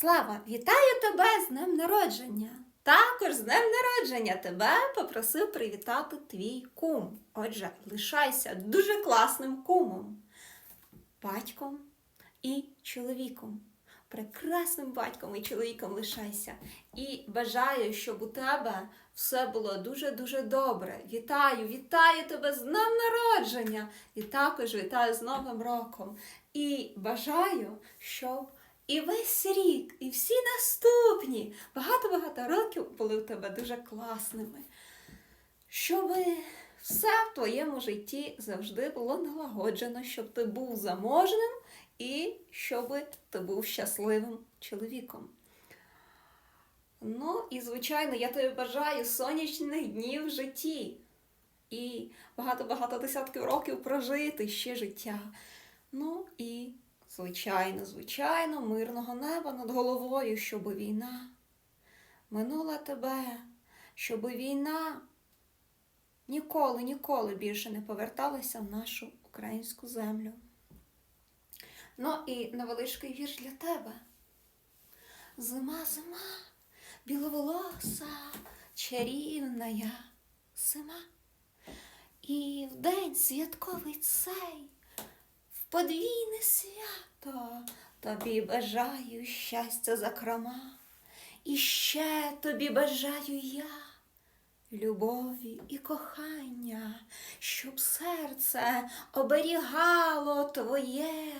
Слава, вітаю тебе з днем народження. Також з днем народження тебе попросив привітати твій кум. Отже, лишайся дуже класним кумом, батьком і чоловіком. Прекрасним батьком і чоловіком лишайся. І бажаю, щоб у тебе все було дуже-дуже добре. Вітаю, вітаю тебе з днем народження! І також вітаю з Новим роком. І бажаю, щоб і весь рік, і всі наступні багато-багато років були у тебе дуже класними. Щоб все в твоєму житті завжди було налагоджено, щоб ти був заможним і щоб ти був щасливим чоловіком. Ну і, звичайно, я тобі бажаю сонячних днів в житті і багато-багато десятків років прожити ще життя. Ну і, звичайно, звичайно, мирного неба над головою, щоб війна минула тебе, щоб війна ніколи, ніколи більше не поверталася в нашу українську землю. Ну і невеличкий вірш для тебе. Зима, зима, біловолоса, чарівна я зима. І в день святковий цей, подвійне свято тобі бажаю щастя зокрема. І ще тобі бажаю я любові і кохання, щоб серце оберігало твоє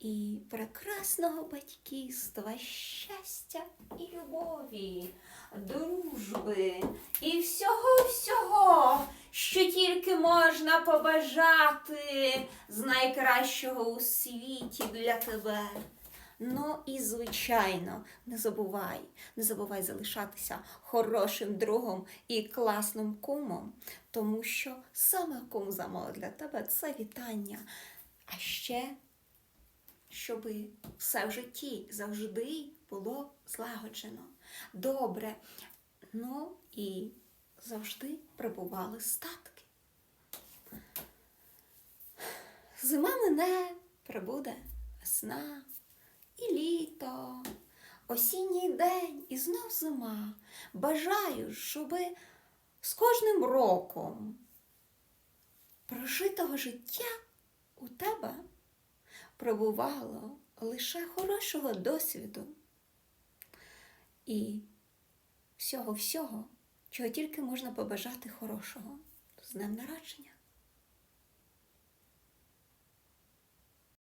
і прекрасного батьківства, щастя і любові, дружби і всього всього, що тільки можна побажати з найкращого у світі для тебе. Ну і звичайно, не забувай, не забувай залишатися хорошим другом і класним кумом, тому що саме кум замов для тебе це вітання. А ще щоб все в житті завжди було злагоджено, добре. Ну і завжди прибували статки. Зима мине, прибуде весна і літо, осінній день і знов зима. Бажаю, щоби з кожним роком прожитого життя у тебе пробувало лише хорошого досвіду і всього-всього, чого тільки можна побажати хорошого з днем народження.